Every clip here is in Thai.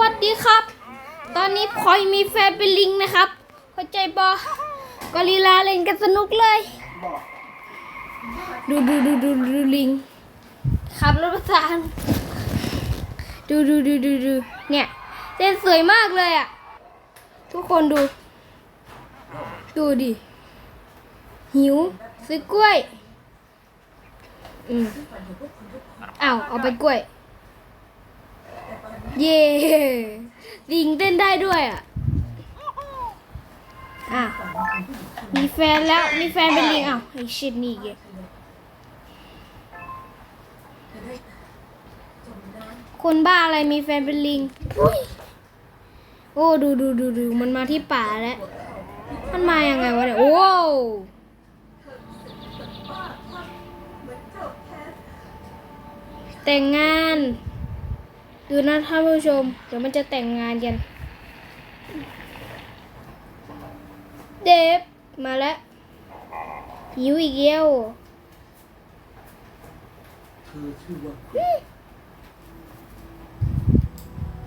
วัสดีครับ ตอนนี้พลอยมีแฟนเป็นลิงนะครับเข้าใจบอกอริลลาเล่นกันสนุกเลย ดูดูดูดูดูลิงขับรถประสานดูดูดูดูดูเนี่ยเต้นสวยมากเลยอะ ทุกคนดู ดูดิ หิว ซื้อกล้วย อืมอ้าวเอาไปกล้วย เย่ลิงเต้นได้ด้วยอะอะ มีแฟนแล้ว มีแฟนเป็นลิงอ้าวไอชิดนี่แกคนบ้าอะไรมีแฟนเป็นลิงอุ้ยโอ้ดูดูดูดูมันมาที่ป่าแล้ว มันมาอยังไงวะเนี่ย โอ้แต่งงาน ดูนะท่านผู้ชม เดี๋ยวมันจะแต่งงานกัน เดฟมาแล้วหิวอีกแล้วเธอชื่อว่า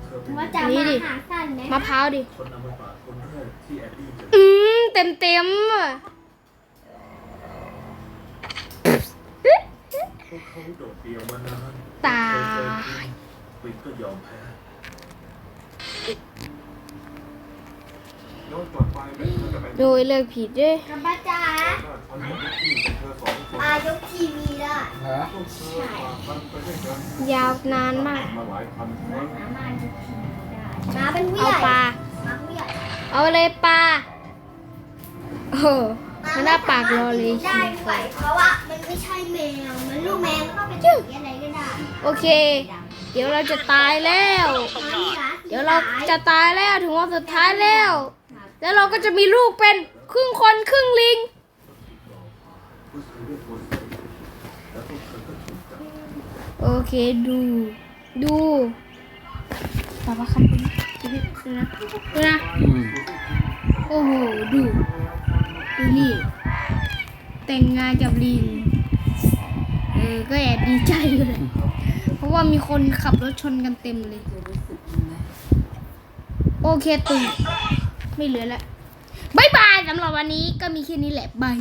เธอเป็นว่าจะนี่มาดิหาสั้นไหมมะพร้าวดิ คนอมตะคนแรกที่แอดดี้เจออืมเต็มเต็มๆอะพวกเขาโดดเดี่ยวมานานตาย วินก็ยอมแพ้ย้อนกลับไปแม่เธอจะไปโดยเลือกผิดด้วยกับป้าจ๋าบ้านฉันกับพี่กับเธอสองคนอายกทีวีได้พวกเธอผ่านมันไปด้วยกันยาวนานมาก มาหลายพันครั้งสามารถยกทีวีได้มาเป็นผู้เอาใหญ่ปลา มาผู้ใหญ่เอาเลยปลา โอ้โหมันหน้าปากรอเลยได้ด้วยเพราะว่ามันไม่ใช่แมว มันลูกแมวก็เป็นสีอะไรก็ได้ โอเค เดี๋ยวเราจะตายแล้ว เดี๋ยวเราจะตายแล้วถึงวันสุดท้ายแล้ว แล้วเราก็จะมีลูกเป็นครึ่งคนครึ่งลิงผู้ชายเรียกว่าเสือแล้วพวกเธอก็ถูกจับโอเคดู ดูป้าป้าคำพูดดูดิดูนะดูนะโอ้โหดูดูนี่แต่งงานกับลิงเออก็แอบดีใจเลยเพ ราะว่ามีคนขับรถชนกันเต็มเลย โอเคตื่นไม่เหลือแล้วบายบายสำหรับวันนี้ก็มีแค่นี้แหละบาย